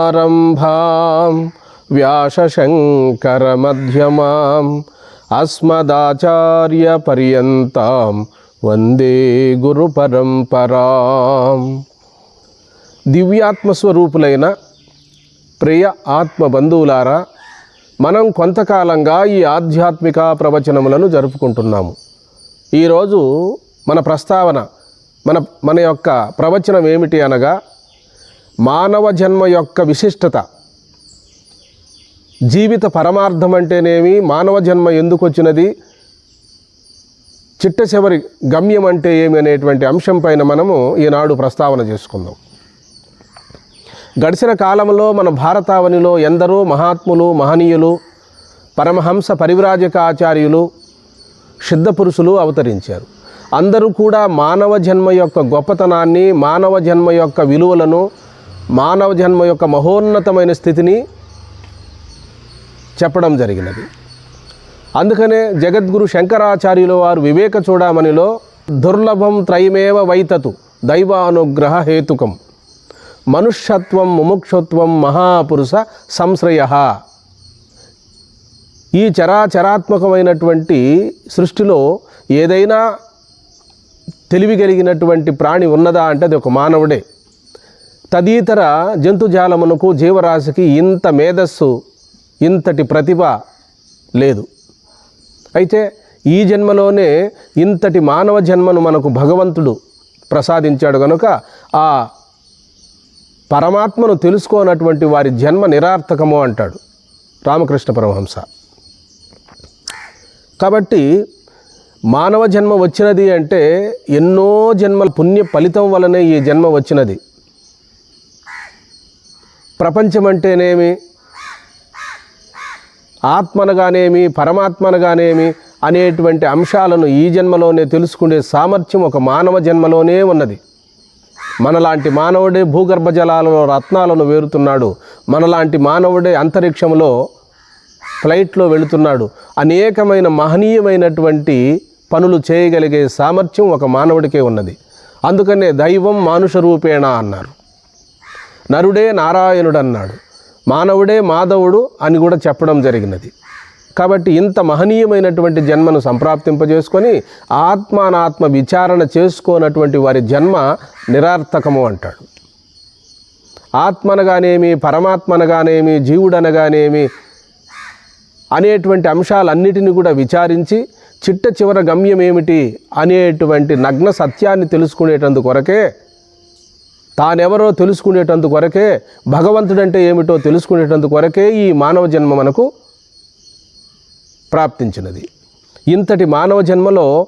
నారాయణసమారంభాం వ్యాసశంకరమధ్యమాం అస్మదాచార్యపర్యంతాం వందే గురుపరంపరాం దివ్యాత్మస్వరూపులైన ప్రియ ఆత్మ బంధువులారా మనం కొంతకాలంగా ఈ ఆధ్యాత్మిక ప్రవచనములను జరుపుకుంటున్నాము. ఈరోజు మన ప్రస్తావన మన మన యొక్క ప్రవచనం ఏమిటి అనగా మానవ జన్మ యొక్క విశిష్టత. జీవిత పరమార్థం అంటేనేమి మానవ జన్మ ఎందుకు వచ్చినది చిట్ట చివరి గమ్యం అంటే ఏమి అనేటువంటి అంశం పైన మనము ఈనాడు ప్రస్తావన చేసుకుందాం. గడిచిన కాలంలో మన భారతావనిలో ఎందరో మహాత్ములు మహనీయులు పరమహంస పరివ్రాజక ఆచార్యులు సిద్ధపురుషులు అవతరించారు. అందరూ కూడా మానవ జన్మ యొక్క గొప్పతనాన్ని మానవ జన్మ యొక్క విలువలను మానవ జన్మ యొక్క మహోన్నతమైన స్థితిని చెప్పడం జరిగినది. అందుకనే జగద్గురు శంకరాచార్యుల వారు వివేక చూడమనిలో దుర్లభం త్రయమేవ వైతతు దైవానుగ్రహ హేతుకం. మనుష్యత్వం ముముక్షత్వం మహాపురుష సంశ్రయ. ఈ చరాచరాత్మకమైనటువంటి సృష్టిలో ఏదైనా తెలివి కలిగినటువంటి ప్రాణి ఉన్నదా అంటే అది ఒక మానవుడే. తదితర జంతుజాలమునకు జీవరాశికి ఇంత మేధస్సు ఇంతటి ప్రతిభ లేదు. అయితే ఈ జన్మలోనే ఇంతటి మానవ జన్మను మనకు భగవంతుడు ప్రసాదించాడు కనుక ఆ పరమాత్మను తెలుసుకోనటువంటి వారి జన్మ నిరార్థకము అంటాడు రామకృష్ణ పరమహంస. కాబట్టి మానవ జన్మ వచ్చినది అంటే ఎన్నో జన్మల పుణ్య ఫలితం వలనే ఈ జన్మ వచ్చినది. ప్రపంచం అంటేనేమి ఆత్మనగానేమి? పరమాత్మనగానేమి? అనేటువంటి అంశాలను ఈ జన్మలోనే తెలుసుకునే సామర్థ్యం ఒక మానవ జన్మలోనే ఉన్నది. మనలాంటి మానవుడే భూగర్భ జలాలలో రత్నాలను వేరుతున్నాడు. మనలాంటి మానవుడే అంతరిక్షంలో ఫ్లైట్లో వెళుతున్నాడు. అనేకమైన మహనీయమైనటువంటి పనులు చేయగలిగే సామర్థ్యం ఒక మానవుడికే ఉన్నది. అందుకనే దైవం మానుష రూపేణ అన్నారు. నరుడే నారాయణుడు అన్నాడు మానవుడే మాధవుడు అని కూడా చెప్పడం జరిగినది. కాబట్టి ఇంత మహనీయమైనటువంటి జన్మను సంప్రాప్తింపజేసుకొని ఆత్మానాత్మ విచారణ చేసుకోనటువంటి వారి జన్మ నిరార్థకము అంటాడు. ఆత్మనగానేమి పరమాత్మనగానేమి జీవుడనగానేమి అనేటువంటి అంశాలన్నిటిని కూడా విచారించి చిట్ట చివర గమ్యం ఏమిటి అనేటువంటి నగ్న సత్యాన్ని తెలుసుకునేటందు కొరకే తానెవరో తెలుసుకునేటందు కొరకే భగవంతుడంటే ఏమిటో తెలుసుకునేటందు కొరకే ఈ మానవ జన్మ మనకు ప్రాప్తించినది. ఇంతటి మానవ జన్మలో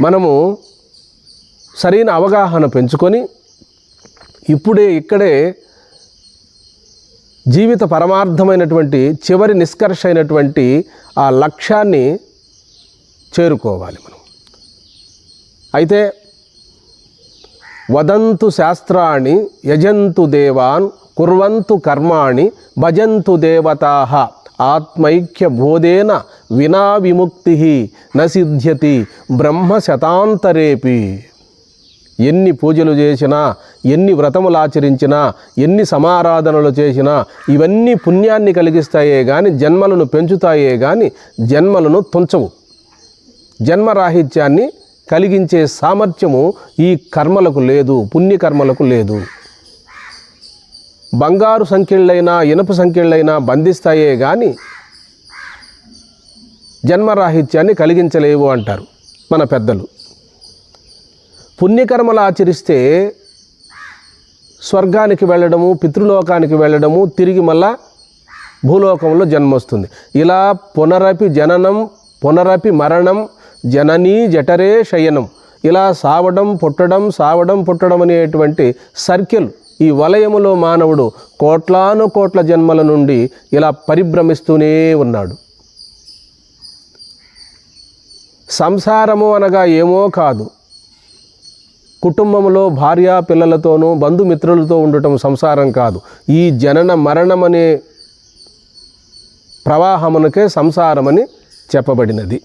మనము సరైన అవగాహన పెంచుకొని ఇప్పుడే ఇక్కడే జీవిత పరమార్థమైనటువంటి చివరి నిష్కర్ష అయినటువంటి ఆ లక్ష్యాన్ని చేరుకోవాలి మనం. అయితే వదంతు శాస్త్రాన్ని యజంతు దేవాన్ కుర్వంతు కర్మాణి భజంతు దేవతాహ ఆత్మైక్య బోధేన వినా విముక్తి నసిద్ధ్యతి బ్రహ్మ శతాంతరేపి ఎన్ని పూజలు చేసినా ఎన్ని వ్రతములు ఆచరించినా ఎన్ని సమారాధనలు చేసినా ఇవన్నీ పుణ్యాన్ని కలిగిస్తాయే కానీ జన్మలను పెంచుతాయే కానీ జన్మలను తుంచవు. జన్మరాహిత్యాన్ని కలిగించే సామర్థ్యము ఈ కర్మలకు లేదు పుణ్యకర్మలకు లేదు. బంగారు సంఖ్యలైనా ఇనుప సంఖ్యలైనా బంధిస్తాయే కానీ జన్మరాహిత్యాన్ని కలిగించలేవు అంటారు మన పెద్దలు. పుణ్యకర్మలు ఆచరిస్తే స్వర్గానికి వెళ్ళడము పితృలోకానికి వెళ్ళడము తిరిగి మళ్ళా భూలోకంలో జన్మ వస్తుంది. ఇలా పునరపి జననం పునరపి మరణం జననీ జఠరే శయనం ఇలా సావడం పుట్టడం సావడం పుట్టడం అనేటువంటి సర్కిల్ ఈ వలయములో మానవుడు కోట్లాను కోట్ల జన్మల నుండి ఇలా పరిభ్రమిస్తూనే ఉన్నాడు. సంసారము అనగా ఏమో కాదు. కుటుంబంలో భార్య పిల్లలతోనూ బంధుమిత్రులతో ఉండటం సంసారం కాదు. ఈ జనన మరణమనే ప్రవాహమునకే సంసారమని చెప్పబడినది.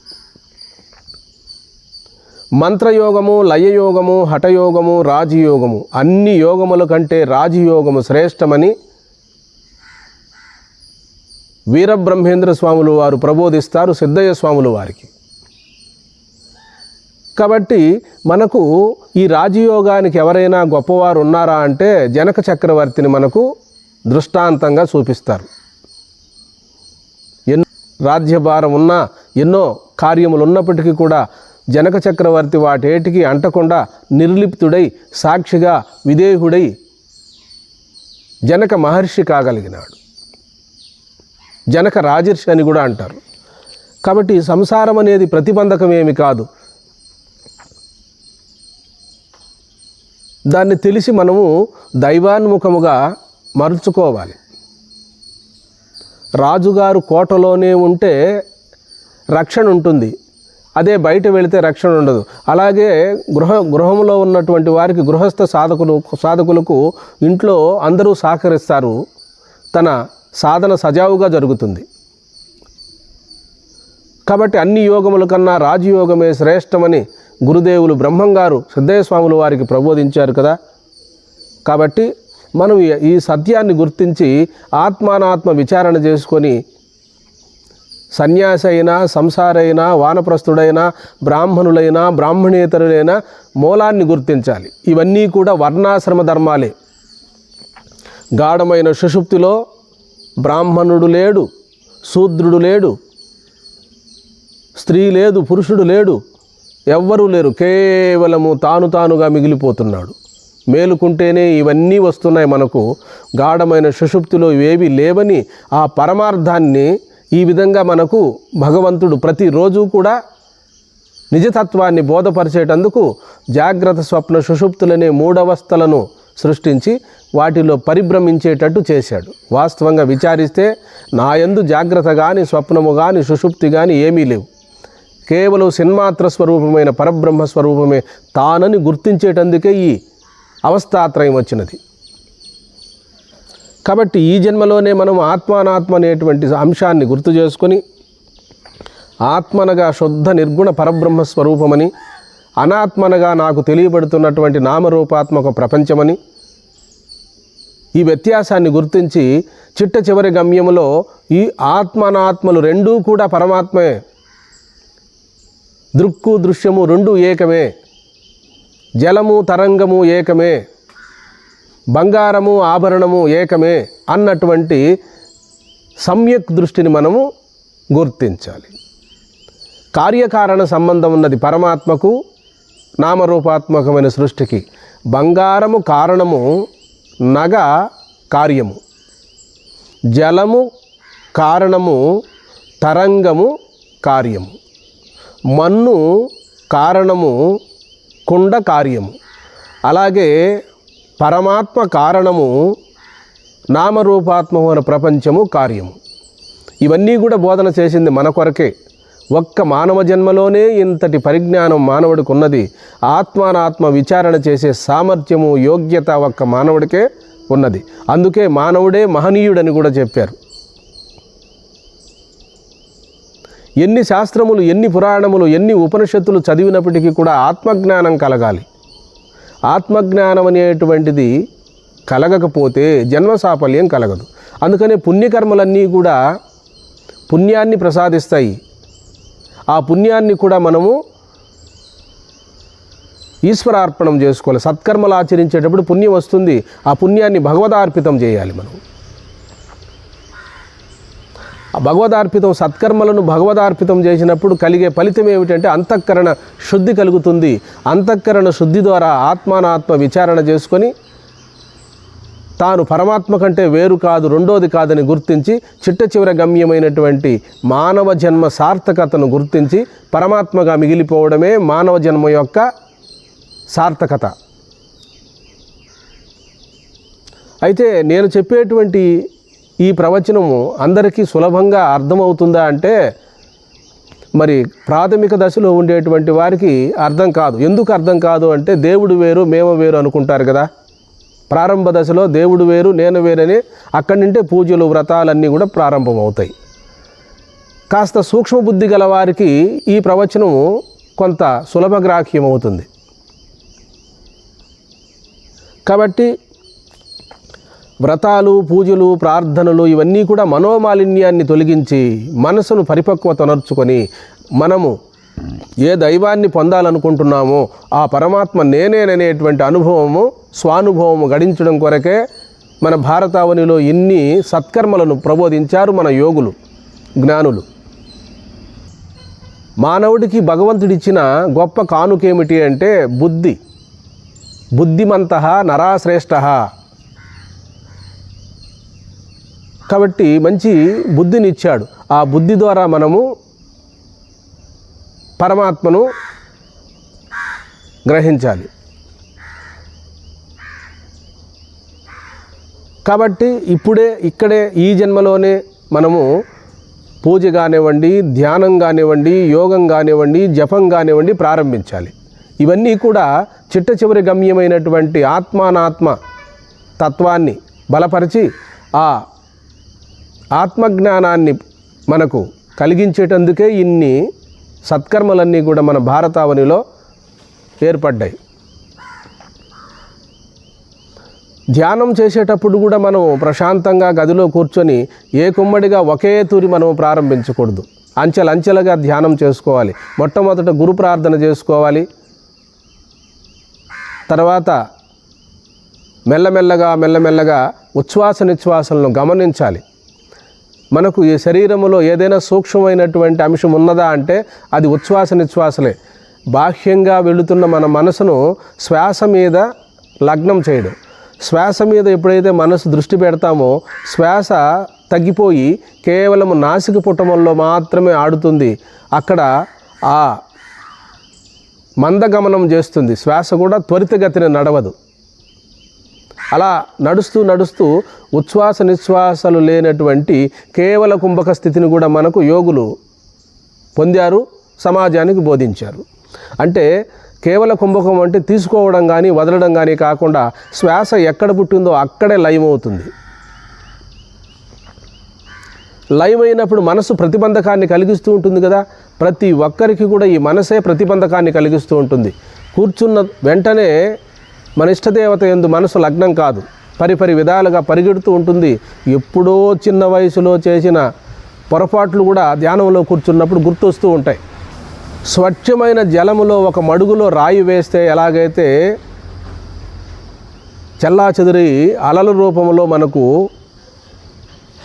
మంత్రయోగము లయయోగము హఠయోగము రాజయోగము. అన్ని యోగముల కంటే రాజయోగము శ్రేష్టమని వీరబ్రహ్మేంద్ర స్వాములు వారు ప్రబోధిస్తారు సిద్ధయ్య స్వాములు వారికి. కాబట్టి మనకు ఈ రాజయోగానికి ఎవరైనా గొప్పవారు ఉన్నారా అంటే జనక చక్రవర్తిని మనకు దృష్టాంతంగా చూపిస్తారు. ఎన్నో రాజ్యభారం ఉన్న ఎన్నో కార్యములు ఉన్నప్పటికీ కూడా జనక చక్రవర్తి వాటేటికి అంటకుండా నిర్లిప్తుడై సాక్షిగా విదేహుడై జనక మహర్షి కాగలిగినాడు. జనక రాజర్షి అని కూడా అంటారు. కాబట్టి సంసారం అనేది ప్రతిబంధకం ఏమి కాదు. దాన్ని తెలిసి మనము దైవాన్ముఖముగా మరుచుకోవాలి. రాజుగారు కోటలోనే ఉంటే రక్షణ ఉంటుంది. అదే బయట వెళితే రక్షణ ఉండదు. అలాగే గృహ గృహంలో ఉన్నటువంటి వారికి గృహస్థ సాధకులు సాధకులకు ఇంట్లో అందరూ సహకరిస్తారు. తన సాధన సజావుగా జరుగుతుంది. కాబట్టి అన్ని యోగముల కన్నా రాజయోగమే శ్రేష్టమని గురుదేవులు బ్రహ్మంగారు సిద్ధయ్యస్వాములు వారికి ప్రబోధించారు కదా. కాబట్టి మనం ఈ సత్యాన్ని గుర్తించి ఆత్మానాత్మ విచారణ చేసుకొని సన్యాసి అయినా సంసారైనా వానప్రస్థుడైనా బ్రాహ్మణులైనా బ్రాహ్మణేతరులైనా మూలాన్ని గుర్తించాలి. ఇవన్నీ కూడా వర్ణాశ్రమ ధర్మాలే. గాఢమైన సుషుప్తిలో బ్రాహ్మణుడు లేడు శూద్రుడు లేడు స్త్రీ లేదు పురుషుడు లేడు ఎవ్వరూ లేరు కేవలము తాను తానుగా మిగిలిపోతున్నాడు. మేలుకుంటేనే ఇవన్నీ వస్తున్నాయి మనకు. గాఢమైన సుషుప్తిలో ఇవేవి లేవని ఆ పరమార్థాన్ని ఈ విధంగా మనకు భగవంతుడు ప్రతిరోజు కూడా నిజతత్వాన్ని బోధపరిచేటందుకు జాగ్రత్త స్వప్న సుషుప్తులనే మూడవస్థలను సృష్టించి వాటిలో పరిభ్రమించేటట్టు చేశాడు. వాస్తవంగా విచారిస్తే నాయందు జాగ్రత్త కానీ స్వప్నము కానీ సుషుప్తి కానీ ఏమీ లేవు. కేవలం సిన్మాత్ర స్వరూపమైన పరబ్రహ్మ స్వరూపమే తానని గుర్తించేటందుకే ఈ అవస్థాత్రయం వచ్చినది. కాబట్టి ఈ జన్మలోనే మనం ఆత్మానాత్మ అనేటువంటి అంశాన్ని గుర్తు చేసుకొని ఆత్మనగా శుద్ధ నిర్గుణ పరబ్రహ్మ స్వరూపమని అనాత్మనగా నాకు తెలియబడుతున్నటువంటి నామరూపాత్మక ప్రపంచమని ఈ వ్యత్యాసాన్ని గుర్తించి చిట్ట చివరి గమ్యములో ఈ ఆత్మనాత్మలు రెండూ కూడా పరమాత్మే. దృక్కు దృశ్యము రెండు ఏకమే. జలము తరంగము ఏకమే. బంగారము ఆభరణము ఏకమే అన్నటువంటి సమ్యక్ దృష్టిని మనము గుర్తించాలి. కార్యకారణ సంబంధం ఉన్నది పరమాత్మకు నామరూపాత్మకమైన సృష్టికి. బంగారము కారణము నగ కార్యము. జలము కారణము తరంగము కార్యము. మన్ను కారణము కుండ కార్యము. అలాగే పరమాత్మ కారణము నామరూపాత్మమైన ప్రపంచము కార్యము. ఇవన్నీ కూడా బోధన చేసింది మన కొరకే. ఒక్క మానవ జన్మలోనే ఇంతటి పరిజ్ఞానం మానవుడికి ఉన్నది. ఆత్మానాత్మ విచారణ చేసే సామర్థ్యము యోగ్యత ఒక్క మానవుడికే ఉన్నది. అందుకే మానవుడే మహనీయుడని కూడా చెప్పారు. ఎన్ని శాస్త్రములు ఎన్ని పురాణములు ఎన్ని ఉపనిషత్తులు చదివినప్పటికీ కూడా ఆత్మజ్ఞానం కలగాలి. ఆత్మజ్ఞానం అనేటువంటిది కలగకపోతే జన్మ సాఫల్యం కలగదు. అందుకనే పుణ్యకర్మలన్నీ కూడా పుణ్యాన్ని ప్రసాదిస్తాయి. ఆ పుణ్యాన్ని కూడా మనము ఈశ్వరార్పణం చేసుకోవాలి. సత్కర్మలు ఆచరించేటప్పుడు పుణ్యం వస్తుంది. ఆ పుణ్యాన్ని భగవదార్పితం చేయాలి మనం. భగవదార్పితం సత్కర్మలను భగవదార్పితం చేసినప్పుడు కలిగే ఫలితం ఏమిటంటే అంతఃకరణ శుద్ధి కలుగుతుంది. అంతఃకరణ శుద్ధి ద్వారా ఆత్మానాత్మ విచారణ చేసుకొని తాను పరమాత్మ కంటే వేరు కాదు రెండోది కాదని గుర్తించి చిట్ట చివర గమ్యమైనటువంటి మానవ జన్మ సార్థకతను గుర్తించి పరమాత్మగా మిగిలిపోవడమే మానవ జన్మ యొక్క సార్థకత. అయితే నేను చెప్పేటువంటి ఈ ప్రవచనము అందరికీ సులభంగా అర్థమవుతుందా అంటే మరి ప్రాథమిక దశలో ఉండేటువంటి వారికి అర్థం కాదు. ఎందుకు అర్థం కాదు అంటే దేవుడు వేరు మేము వేరు అనుకుంటారు కదా. ప్రారంభ దశలో దేవుడు వేరు నేను వేరని అక్కడి నుండే పూజలు వ్రతాలన్నీ కూడా ప్రారంభమవుతాయి. కాస్త సూక్ష్మబుద్ధి గల వారికి ఈ ప్రవచనము కొంత సులభగ్రాహ్యం అవుతుంది కాబట్టి వ్రతాలు పూజలు ప్రార్థనలు ఇవన్నీ కూడా మనోమాలిన్యాన్ని తొలగించి మనసును పరిపక్వత నర్చుకొని మనము ఏ దైవాన్ని పొందాలనుకుంటున్నామో ఆ పరమాత్మ నేనేననేటువంటి అనుభవము స్వానుభవము గడించడం కొరకే మన భారతావనిలో ఇన్ని సత్కర్మలను ప్రబోధించారు మన యోగులు జ్ఞానులు. మానవుడికి భగవంతుడిచ్చిన గొప్ప కానుకేమిటి అంటే బుద్ధి. బుద్ధిమంత నరాశ్రేష్ఠ కాబట్టి మంచి బుద్ధిని ఇచ్చాడు ఆ బుద్ధి ద్వారా మనము పరమాత్మను గ్రహించాలి. కాబట్టి ఇప్పుడే ఇక్కడే ఈ జన్మలోనే మనము పూజ కానివ్వండి ధ్యానం కానివ్వండి యోగం కానివ్వండి జపం కానివ్వండి ప్రారంభించాలి. ఇవన్నీ కూడా చిట్ట చివరి గమ్యమైనటువంటి ఆత్మానాత్మ తత్వాన్ని బలపరిచి ఆ ఆత్మజ్ఞానాన్ని మనకు కలిగించేటందుకే ఇన్ని సత్కర్మలన్నీ కూడా మన భారతావనిలో ఏర్పడ్డాయి. ధ్యానం చేసేటప్పుడు కూడా మనం ప్రశాంతంగా గదిలో కూర్చొని ఏ కుమ్మడిగా ఒకే తూరి మనం ప్రారంభించకూడదు. అంచెలంచెలుగా ధ్యానం చేసుకోవాలి. మొట్టమొదట గురు ప్రార్థన చేసుకోవాలి. తర్వాత మెల్లమెల్లగా మెల్లమెల్లగా ఉచ్ఛ్వాస నిశ్వాసలను గమనించాలి. మనకు ఈ శరీరంలో ఏదైనా సూక్ష్మమైనటువంటి అంశం ఉన్నదా అంటే అది ఉచ్ఛ్వాస నిశ్వాసలే. బాహ్యంగా వెళుతున్న మన మనసును శ్వాస మీద లగ్నం చేయడం. శ్వాస మీద ఎప్పుడైతే మనసు దృష్టి పెడతామో శ్వాస తగ్గిపోయి కేవలం నాసిక పుటమంలో మాత్రమే ఆడుతుంది. అక్కడ ఆ మందగమనం చేస్తుంది. శ్వాస కూడా త్వరితగతిన నడవదు. అలా నడుస్తూ నడుస్తూ ఉచ్ఛ్వాస నిశ్వాసలు లేనటువంటి కేవల కుంభక స్థితిని కూడా మనకు యోగులు పొందారు సమాజానికి బోధించారు. అంటే కేవల కుంభకం అంటే తీసుకోవడం కానీ వదలడం కానీ కాకుండా శ్వాస ఎక్కడ పుట్టిందో అక్కడే లయం అవుతుంది లయం అయినప్పుడు మనసు ప్రతిబంధకాన్ని కలిగిస్తూ ఉంటుంది కదా ప్రతి ఒక్కరికి కూడా ఈ మనసే ప్రతిబంధకాన్ని కలిగిస్తూ ఉంటుంది. కూర్చున్న వెంటనే మన ఇష్టదేవత ఎందు మనసు లగ్నం కాదు. పరిపరి విధాలుగా పరిగెడుతూ ఉంటుంది. ఎప్పుడో చిన్న వయసులో చేసిన పొరపాట్లు కూడా ధ్యానంలో కూర్చున్నప్పుడు గుర్తొస్తూ ఉంటాయి. స్వచ్ఛమైన జలములో ఒక మడుగులో రాయి వేస్తే ఎలాగైతే చల్లా చెదిరి అలల రూపంలో మనకు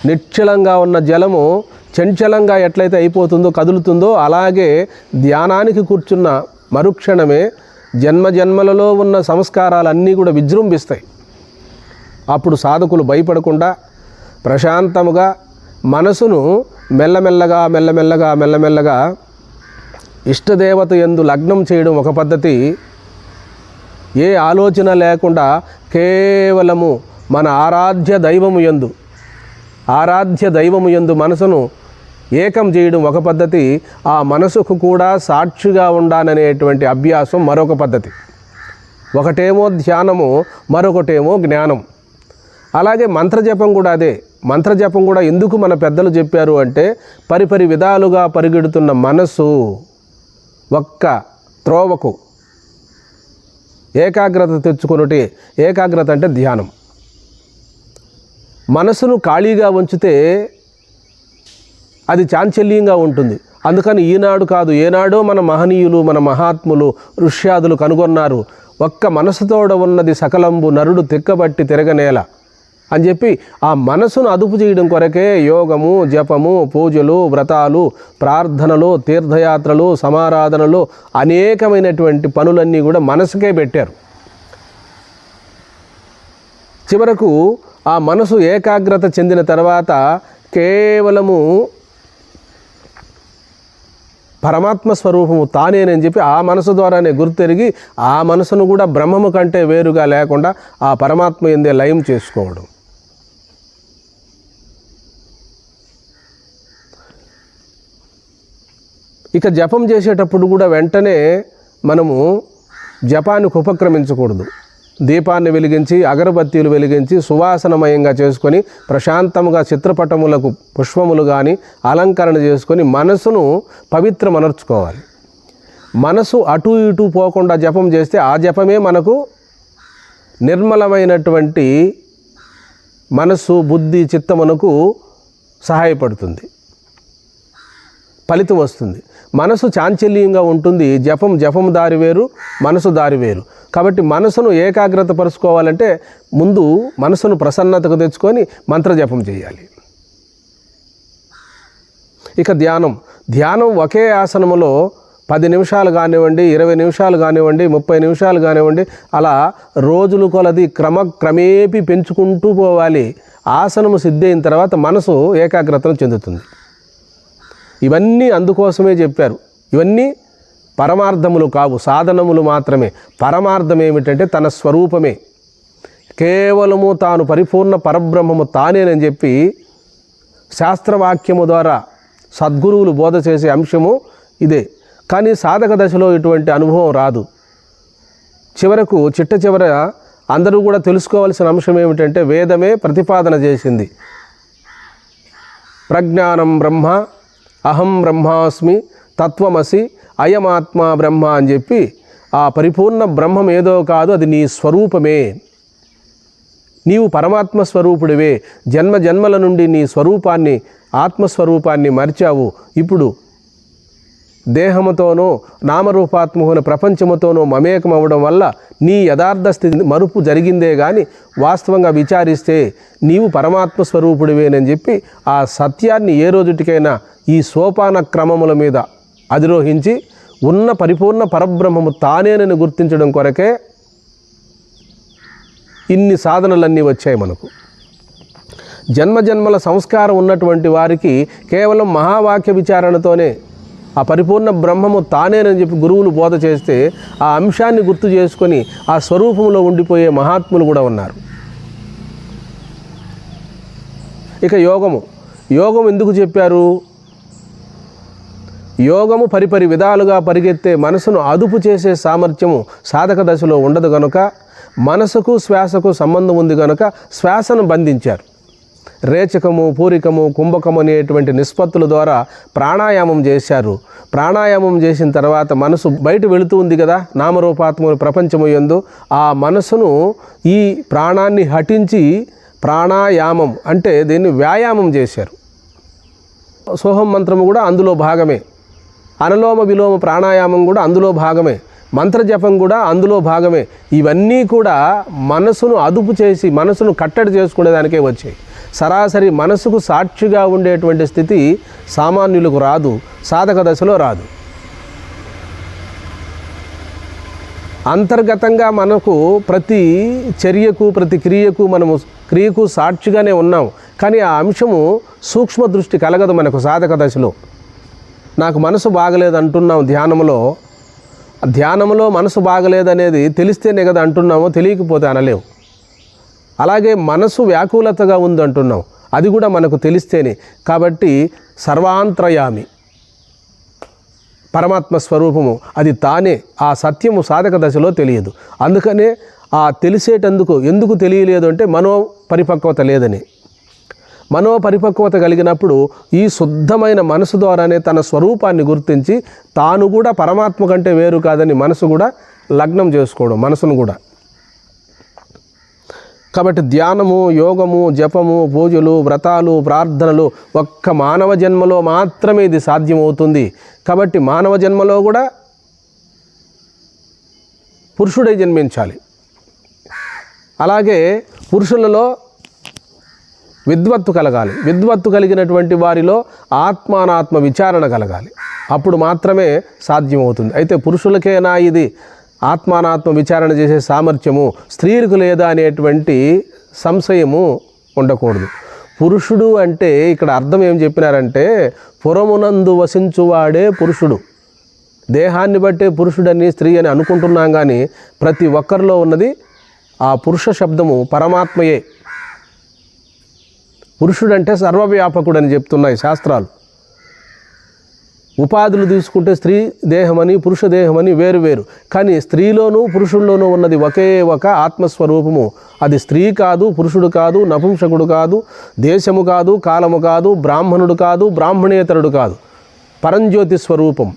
నిశ్చలంగా ఉన్న జలము చంచలంగా ఎట్లయితే అయిపోతుందో కదులుతుందో అలాగే ధ్యానానికి కూర్చున్న మరుక్షణమే జన్మ జన్మలలో ఉన్న సంస్కారాలన్నీ కూడా విజృంభిస్తాయి. అప్పుడు సాధకులు భయపడకుండా ప్రశాంతముగా మనసును మెల్లమెల్లగా మెల్లమెల్లగా మెల్లమెల్లగా ఇష్టదేవత ఎందు లగ్నం చేయడం ఒక పద్ధతి. ఏ ఆలోచన లేకుండా కేవలము మన ఆరాధ్య దైవము ఎందు ఆరాధ్య దైవము ఎందు మనసును ఏకం చేయడం ఒక పద్ధతి ఆ మనసుకు కూడా సాక్షిగా ఉండాలనేటువంటి అభ్యాసం మరొక పద్ధతి. ఒకటేమో ధ్యానము మరొకటేమో జ్ఞానం. అలాగే మంత్రజపం కూడా అదే. మంత్రజపం కూడా ఎందుకు మన పెద్దలు చెప్పారు అంటే పరిపరి విధాలుగా పరిగెడుతున్న మనస్సు ఒక్క త్రోవకు. ఏకాగ్రత తెచ్చుకున్నటి ఏకాగ్రత అంటే ధ్యానం. మనసును ఖాళీగా ఉంచితే అది చాంచల్యంగా ఉంటుంది. అందుకని ఈనాడు కాదు ఏనాడో మన మహనీయులు మన మహాత్ములు ఋష్యాదులు కనుగొన్నారు ఒక్క మనసుతోడ ఉన్నది సకలంబు నరుడు తెక్కబట్టి తిరగనేల అని చెప్పి ఆ మనసును అదుపు చేయడం కొరకే యోగము జపము పూజలు వ్రతాలు ప్రార్థనలు తీర్థయాత్రలు సమారాధనలు అనేకమైనటువంటి పనులన్నీ కూడా మనసుకే పెట్టారు. చివరకు ఆ మనసు ఏకాగ్రత చెందిన తర్వాత కేవలము పరమాత్మ స్వరూపము తానేనని చెప్పి ఆ మనసు ద్వారానే గుర్తెరిగి ఆ మనసును కూడా బ్రహ్మము కంటే వేరుగా లేకుండా ఆ పరమాత్మ ఎందే లయం చేసుకోవడం. ఇక జపం చేసేటప్పుడు కూడా వెంటనే మనము జపానికి ఉపక్రమించకూడదు. దీపాన్ని వెలిగించి అగరబత్తీలు వెలిగించి సువాసనమయంగా చేసుకొని ప్రశాంతంగా చిత్రపటములకు పుష్పములు కానీ అలంకరణ చేసుకొని మనసును పవిత్రమనర్చుకోవాలి. మనసు అటు ఇటు పోకుండా జపం చేస్తే ఆ జపమే మనకు నిర్మలమైనటువంటి మనస్సు బుద్ధి చిత్తమునకు సహాయపడుతుంది. ఫలితం వస్తుంది. మనసు చాంచల్యంగా ఉంటుంది. జపం జపం దారి వేరు మనసు దారి వేరు. కాబట్టి మనసును ఏకాగ్రత పరుచుకోవాలంటే ముందు మనసును ప్రసన్నతకు తెచ్చుకొని మంత్ర జపం చేయాలి. ఇక ధ్యానం. ధ్యానం ఒకే ఆసనములో పది నిమిషాలు కానివ్వండి ఇరవై నిమిషాలు కానివ్వండి ముప్పై నిమిషాలు కానివ్వండి అలా రోజులు కొలది క్రమక్రమేపీ పెంచుకుంటూ పోవాలి. ఆసనము సిద్ధైన తర్వాత మనసు ఏకాగ్రతను చెందుతుంది. ఇవన్నీ అందుకోసమే చెప్పారు. ఇవన్నీ పరమార్థములు కావు సాధనములు మాత్రమే. పరమార్థం ఏమిటంటే తన స్వరూపమే. కేవలము తాను పరిపూర్ణ పరబ్రహ్మము తానేనని చెప్పి శాస్త్రవాక్యము ద్వారా సద్గురువులు బోధ చేసే అంశము ఇదే. కానీ సాధక దశలో ఇటువంటి అనుభవం రాదు. చివరకు చిట్ట చివర అందరూ కూడా తెలుసుకోవాల్సిన అంశం ఏమిటంటే వేదమే ప్రతిపాదన చేసింది. ప్రజ్ఞానం బ్రహ్మ అహం బ్రహ్మాస్మి తత్వమసి అయమాత్మ బ్రహ్మ అని చెప్పి ఆ పరిపూర్ణ బ్రహ్మం ఏదో కాదు అది నీ స్వరూపమే. నీవు పరమాత్మ స్వరూపుడివే. జన్మ జన్మల నుండి నీ స్వరూపాన్ని ఆత్మస్వరూపాన్ని మర్చావు. ఇప్పుడు దేహముతోనో నామరూపాత్మహున ప్రపంచముతోనో మమేకం అవ్వడం వల్ల నీ యథార్థ స్థితి మరుపు జరిగిందే కానీ వాస్తవంగా విచారిస్తే నీవు పరమాత్మ స్వరూపుడివేనని చెప్పి ఆ సత్యాన్ని ఏ రోజుటికైనా ఈ సోపాన క్రమముల మీద అధిరోహించి ఉన్న పరిపూర్ణ పరబ్రహ్మము తానేనని గుర్తించడం కొరకే ఇన్ని సాధనలన్నీ వచ్చాయి మనకు. జన్మజన్మల సంస్కారం ఉన్నటువంటి వారికి కేవలం మహావాక్య విచారణతోనే ఆ పరిపూర్ణ బ్రహ్మము తానేనని చెప్పి గురువులు బోధ చేస్తే ఆ అంశాన్ని గుర్తు చేసుకొని ఆ స్వరూపంలో ఉండిపోయే మహాత్ములు కూడా ఉన్నారు. ఇక యోగము. యోగం ఎందుకు చెప్పారు? యోగము పరిపరి విధాలుగా పరిగెత్తే మనసును అదుపు చేసే సామర్థ్యము సాధక దశలో ఉండదు గనుక మనసుకు శ్వాసకు సంబంధం ఉంది గనుక శ్వాసను బంధించారు. రేచకము పూరికము కుంభకము అనేటువంటి నిష్పత్తుల ద్వారా ప్రాణాయామం చేశారు. ప్రాణాయామం చేసిన తర్వాత మనసు బయట వెళుతూ ఉంది కదా నామరూపాత్మక ప్రపంచము ఎందు ఆ మనసును ఈ ప్రాణాన్ని హటించి ప్రాణాయామం అంటే దీన్ని వ్యాయామం చేశారు. సోహం మంత్రము కూడా అందులో భాగమే. అనలోమ విలోమ ప్రాణాయామం కూడా అందులో భాగమే. మంత్రజపం కూడా అందులో భాగమే. ఇవన్నీ కూడా మనసును అదుపు చేసి మనసును కట్టడి చేసుకునేదానికే వచ్చాయి. సరాసరి మనసుకు సాక్షిగా ఉండేటువంటి స్థితి సామాన్యులకు రాదు సాధక దశలో రాదు. అంతర్గతంగా మనకు ప్రతి చర్యకు ప్రతి క్రియకు మనము క్రియకు సాక్షిగానే ఉన్నాం. కానీ ఆ అంశము సూక్ష్మ దృష్టి కలగదు మనకు సాధక దశలో. నాకు మనసు బాగలేదు అంటున్నాం ధ్యానంలో. ధ్యానంలో మనసు బాగలేదనేది తెలిస్తేనే కదా అంటున్నామో తెలియకపోతే అనలేవు అలాగే మనసు వ్యాకులతగా ఉందంటున్నాం. అది కూడా మనకు తెలిస్తేనే. కాబట్టి సర్వాంతరయామి. పరమాత్మ స్వరూపము. అది తానే. ఆ సత్యము సాధక దశలో తెలియదు. అందుకనే ఆ తెలిసేటందుకు ఎందుకు తెలియలేదు అంటే మనో పరిపక్వత లేదని. మనో పరిపక్వత కలిగినప్పుడు ఈ శుద్ధమైన మనసు ద్వారానే తన స్వరూపాన్ని గుర్తించి తాను కూడా పరమాత్మ కంటే వేరు కాదని మనసు కూడా లగ్నం చేసుకోవడం మనసును కూడా. కాబట్టి ధ్యానము యోగము జపము పూజలు వ్రతాలు ప్రార్థనలు ఒక్క మానవ జన్మలో మాత్రమే ఇది సాధ్యమవుతుంది. కాబట్టి మానవ జన్మలో కూడా పురుషుడే జన్మించాలి. అలాగే పురుషులలో విద్వత్తు కలగాలి. విద్వత్తు కలిగినటువంటి వారిలో ఆత్మానాత్మ విచారణ కలగాలి. అప్పుడు మాత్రమే సాధ్యమవుతుంది. అయితే పురుషులకేనా ఇది? ఆత్మానాత్మ విచారణ చేసే సామర్థ్యము స్త్రీలకు లేదా అనేటువంటి సంశయము ఉండకూడదు. పురుషుడు అంటే ఇక్కడ అర్థం ఏం చెప్పినారంటే పురమునందు వసించువాడే పురుషుడు. దేహాన్ని బట్టే పురుషుడని స్త్రీ అని అనుకుంటున్నాం కానీ ప్రతి ఒక్కరిలో ఉన్నది ఆ పురుష శబ్దము పరమాత్మయే. పురుషుడంటే సర్వవ్యాపకుడు అని చెప్తున్నాయి శాస్త్రాలు. ఉపాధులు తీసుకుంటే స్త్రీ దేహమని పురుష దేహమని వేరు వేరు. కానీ స్త్రీలోనూ పురుషుల్లోనూ ఉన్నది ఒకే ఒక ఆత్మస్వరూపము. అది స్త్రీ కాదు పురుషుడు కాదు నపుంసకుడు కాదు దేశము కాదు కాలము కాదు బ్రాహ్మణుడు కాదు బ్రాహ్మణేతరుడు కాదు. పరంజ్యోతి స్వరూపం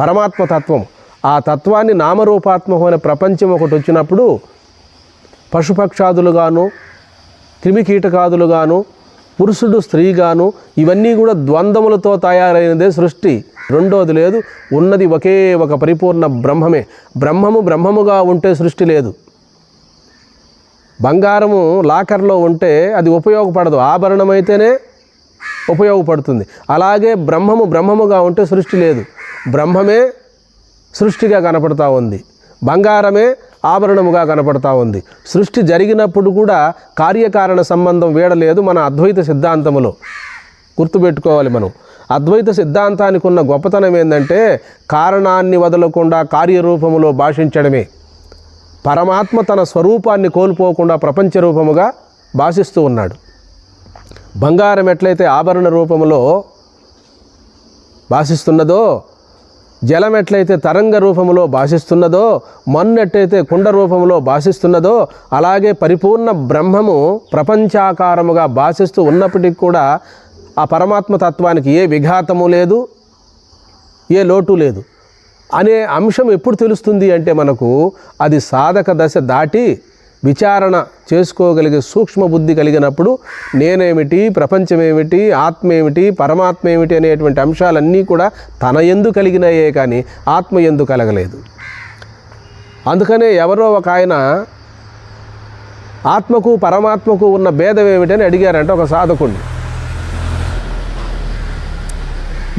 పరమాత్మ తత్వం. ఆ తత్వాన్ని నామరూపాత్మకమైన ప్రపంచం ఒకటి వచ్చినప్పుడు పశుపక్షాదులుగాను క్రిమికీటకాదులుగాను పురుషుడు స్త్రీగాను ఇవన్నీ కూడా ద్వంద్వములతో తయారైనదే సృష్టి. రెండోది లేదు ఉన్నది ఒకే ఒక పరిపూర్ణ బ్రహ్మమే. బ్రహ్మము బ్రహ్మముగా ఉంటే సృష్టి లేదు. బంగారము లాకర్లో ఉంటే అది ఉపయోగపడదు. ఆభరణమైతేనే ఉపయోగపడుతుంది. అలాగే బ్రహ్మము బ్రహ్మముగా ఉంటే సృష్టి లేదు. బ్రహ్మమే సృష్టిగా కనపడతా ఉంది. బంగారమే ఆభరణముగా కనపడతా ఉంది. సృష్టి జరిగినప్పుడు కూడా కార్యకారణ సంబంధం వీడలేదు మన అద్వైత సిద్ధాంతములో. గుర్తుపెట్టుకోవాలి మనం. అద్వైత సిద్ధాంతానికి ఉన్న గొప్పతనం ఏంటంటే కారణాన్ని వదలకుండా కార్యరూపములో భాషించడమే. పరమాత్మ తన స్వరూపాన్ని కోల్పోకుండా ప్రపంచ రూపముగా భాషిస్తూ ఉన్నాడు. బంగారం ఎట్లయితే ఆభరణ రూపములో భాషిస్తున్నదో జలం ఎట్లయితే తరంగ రూపంలో భాషిస్తున్నదో మన్ను ఎట్లయితే కుండ రూపంలో భాషిస్తున్నదో అలాగే పరిపూర్ణ బ్రహ్మము ప్రపంచాకారముగా భాషిస్తూ ఉన్నప్పటికీ కూడా ఆ పరమాత్మ తత్వానికి ఏ విఘాతము లేదు ఏ లోటు లేదు. అనే అంశం ఎప్పుడు తెలుస్తుంది అంటే మనకు అది సాధక దశ దాటి విచారణ చేసుకోగలిగే సూక్ష్మ బుద్ధి కలిగినప్పుడు నేనేమిటి ప్రపంచమేమిటి ఆత్మ ఏమిటి పరమాత్మ ఏమిటి అనేటువంటి అంశాలన్నీ కూడా తన ఎందు కలిగినాయే కానీ ఆత్మ ఎందు కలగలేదు. అందుకనే ఎవరో ఒక ఆయన ఆత్మకు పరమాత్మకు ఉన్న భేదం ఏమిటని అడిగారంట ఒక సాధకుడు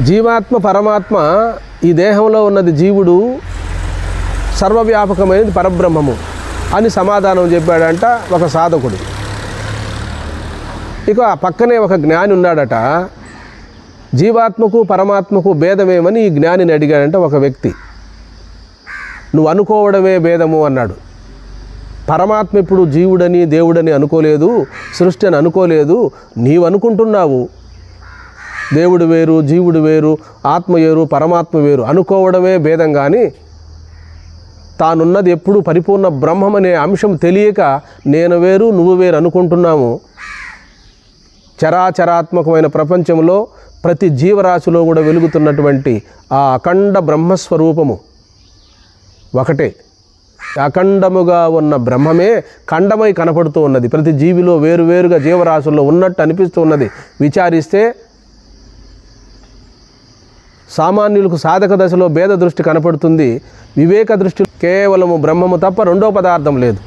జీవాత్మ పరమాత్మ ఈ దేహంలో ఉన్నది జీవుడు సర్వవ్యాపకమైనది పరబ్రహ్మము. అని సమాధానం చెప్పాడంట ఒక సాధకుడు. ఇక ఆ పక్కనే ఒక జ్ఞాని ఉన్నాడట. జీవాత్మకు పరమాత్మకు భేదమేమని ఈ జ్ఞానిని అడిగాడంట ఒక వ్యక్తి. నువ్వు అనుకోవడమే భేదము అన్నాడు. పరమాత్మ ఇప్పుడు జీవుడని దేవుడని అనుకోలేదు సృష్టి అని అనుకోలేదు నీవు అనుకుంటున్నావు దేవుడు వేరు జీవుడు వేరు ఆత్మ వేరు పరమాత్మ వేరు అనుకోవడమే భేదం కానీ తానున్నది ఎప్పుడు పరిపూర్ణ బ్రహ్మం అనే అంశం తెలియక నేను వేరు నువ్వు వేరు అనుకుంటున్నాము. చరాచరాత్మకమైన ప్రపంచంలో ప్రతి జీవరాశిలో కూడా వెలుగుతున్నటువంటి ఆ అఖండ బ్రహ్మస్వరూపము ఒకటే. అఖండముగా ఉన్న బ్రహ్మమే ఖండమై కనపడుతూ ఉన్నది. ప్రతి జీవిలో వేరువేరుగా జీవరాశుల్లో ఉన్నట్టు అనిపిస్తూ ఉన్నది. విచారిస్తే సామాన్యులకు సాధక దశలో భేద దృష్టి కనపడుతుంది. వివేక దృష్టి కేవలము బ్రహ్మము తప్ప రెండో పదార్థం లేదు.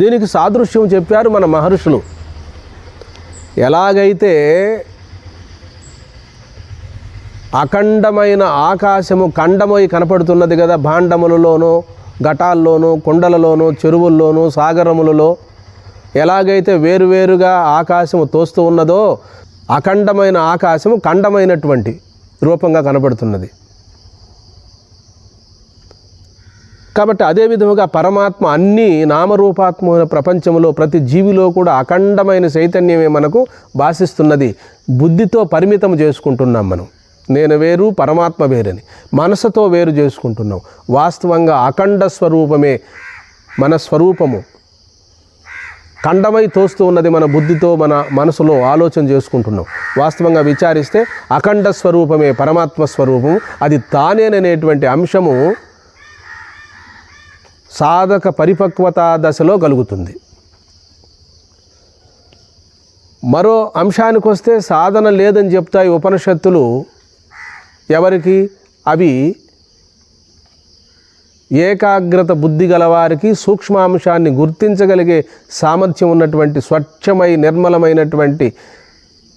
దీనికి సాదృశ్యం చెప్పారు మన మహర్షులు. ఎలాగైతే అఖండమైన ఆకాశము ఖండమై కనపడుతున్నది కదా భాండములలోనూ ఘటాల్లోనూ కుండలలోనూ చెరువుల్లోనూ సాగరములలో ఎలాగైతే వేరువేరుగా ఆకాశము తోస్తూ ఉన్నదో అఖండమైన ఆకాశము ఖండమైనటువంటి రూపంగా కనబడుతున్నది. కాబట్టి అదే విధముగా పరమాత్మ అన్ని నామరూపాత్మ ప్రపంచంలో ప్రతి జీవిలో కూడా అఖండమైన చైతన్యమే మనకు భాషిస్తున్నది బుద్ధితో పరిమితం చేసుకుంటున్నాం మనం. నేను వేరు పరమాత్మ వేరని. మనసుతో వేరు చేసుకుంటున్నాం. వాస్తవంగా అఖండ స్వరూపమే మన స్వరూపము. ఖండమై తోస్తూ ఉన్నది మన బుద్ధితో మన మనసులో ఆలోచన చేసుకుంటున్నాం. వాస్తవంగా విచారిస్తే అఖండ స్వరూపమే పరమాత్మ స్వరూపము అది తానేననేటువంటి అంశము సాధక పరిపక్వత దశలో కలుగుతుంది. మరో అంశానికి వస్తే సాధన లేదని చెప్తాయి ఉపనిషత్తులు. ఎవరికి? అవి ఏకాగ్రత బుద్ధి గలవారికి సూక్ష్మాంశాన్ని గుర్తించగలిగే సామర్థ్యం ఉన్నటువంటి స్వచ్ఛమై నిర్మలమైనటువంటి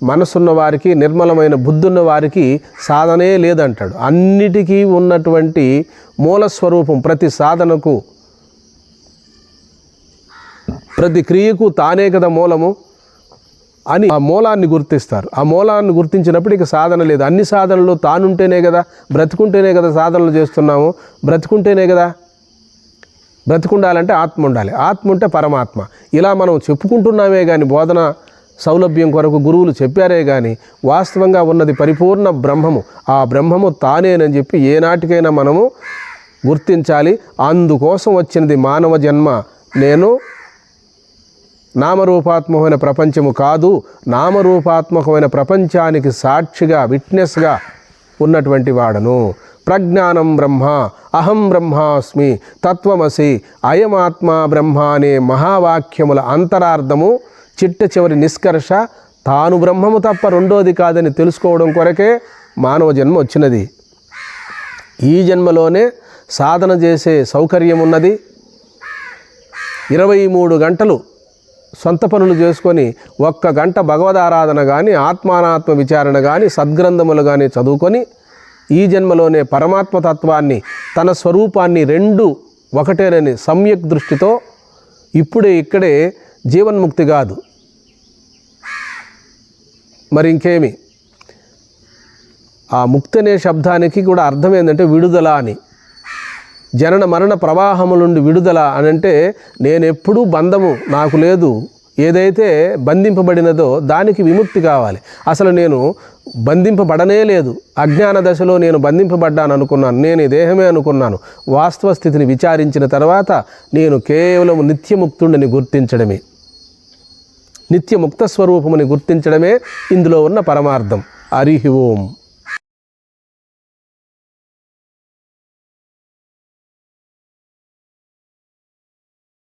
మనసున్న వారికి నిర్మలమైన బుద్ధున్న వారికి సాధనే లేదంటాడు. అన్నిటికీ ఉన్నటువంటి మూల స్వరూపం ప్రతి సాధనకు ప్రతి క్రియకు తానే కదా మూలము. అని ఆ మూలాన్ని గుర్తిస్తారు. ఆ మూలాన్ని గుర్తించినప్పుడు ఇక సాధన లేదు. అన్ని సాధనలు తానుంటేనే కదా బ్రతుకుంటేనే కదా సాధనలు చేస్తున్నాము. బ్రతుకుంటేనే కదా బ్రతుకుండాలంటే ఆత్మ ఉండాలి. ఆత్మ ఉంటే పరమాత్మ. ఇలా మనం చెప్పుకుంటున్నామే కానీ బోధన సౌలభ్యం కొరకు గురువులు చెప్పారే కానీ వాస్తవంగా ఉన్నది పరిపూర్ణ బ్రహ్మము. ఆ బ్రహ్మము తానేనని చెప్పి ఏనాటికైనా మనము గుర్తించాలి. అందుకోసం వచ్చినది మానవ జన్మ. నేను నామరూపాత్మకమైన ప్రపంచము కాదు నామరూపాత్మకమైన ప్రపంచానికి సాక్షిగా విట్నెస్గా ఉన్నటువంటి వాడను. ప్రజ్ఞానం బ్రహ్మ అహం బ్రహ్మాస్మి తత్వమసి అయమాత్మ బ్రహ్మ అనే మహావాక్యముల అంతరార్థము చిట్ట చివరి నిష్కర్ష తాను బ్రహ్మము తప్ప రెండోది కాదని తెలుసుకోవడం కొరకే మానవ జన్మ వచ్చినది. ఈ జన్మలోనే సాధన చేసే సౌకర్యం ఉన్నది ఇరవై మూడు గంటలు సొంత పనులు చేసుకొని ఒక్క గంట భగవదారాధన కానీ ఆత్మానాత్మ విచారణ కానీ సద్గ్రంథములు కానీ చదువుకొని ఈ జన్మలోనే పరమాత్మ తత్వాన్ని తన స్వరూపాన్ని రెండు ఒకటేనని సమ్యక్ దృష్టితో ఇప్పుడే ఇక్కడే జీవన్ముక్తి కాదు. మరి ఇంకేమి? ఆ ముక్తి అనే శబ్దానికి కూడా అర్థం ఏంటంటే విడుదల అని. జనన మరణ ప్రవాహము నుండి విడుదల అని అంటే నేనెప్పుడూ బంధము నాకు లేదు. ఏదైతే బంధింపబడినదో దానికి విముక్తి కావాలి. అసలు నేను బంధింపబడనే లేదు. అజ్ఞాన దశలో నేను బంధింపబడ్డాను అనుకున్నాను. నేను ఈ దేహమే అనుకున్నాను. వాస్తవ స్థితిని విచారించిన తర్వాత నేను కేవలం నిత్యముక్తుడిని గుర్తించడమే. నిత్యముక్త స్వరూపముని గుర్తించడమే ఇందులో ఉన్న పరమార్థం. హరి ఓం.